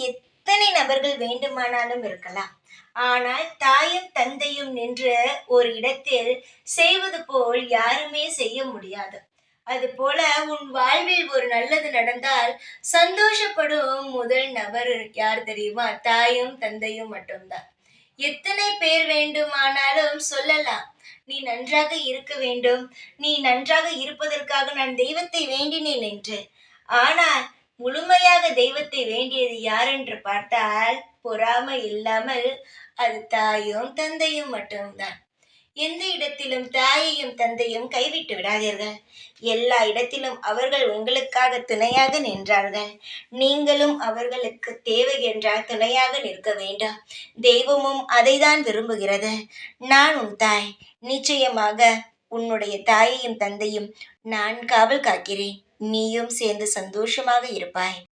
எத்தனை நபர்கள் வேண்டுமானாலும் இருக்கலாம். ஆனால் தாயும் தந்தையும் நின்ற ஒரு இடத்தில் செய்வது போல் யாருமே செய்ய முடியாது. அதுபோல உன் வாழ்வில் ஒரு நல்லது நடந்தால் சந்தோஷப்படும் முதல் நபர் யார் தெரியுமா? தாயும் தந்தையும் மட்டும்தான். எத்தனை பேர் வேண்டுமானாலும் சொல்லலாம். நீ நன்றாக இருக்க வேண்டும். நீ நன்றாக இருப்பதற்காக நான் தெய்வத்தை வேண்டினேன் என்று. ஆனால் முழுமையாக தெய்வத்தை வேண்டியது யார் என்று பார்த்தால் பொறாமை இல்லாமல் அது தாயும் தந்தையும் மட்டும்தான். எந்த இடத்திலும் தாயையும் தந்தையும் கைவிட்டு விடாதீர்கள். எல்லா இடத்திலும் அவர்கள் உங்களுக்காக துணையாக நின்றார்கள். நீங்களும் அவர்களுக்கு தேவை என்றால் துணையாக நிற்க வேண்டாம். தெய்வமும் அதைதான் விரும்புகிறது. நான் உன் தாய். நிச்சயமாக உன்னுடைய தாயையும் தந்தையும் நான் காவல் காக்கிறேன். நீயும் சேர்ந்து சந்தோஷமாக இருப்பாய்.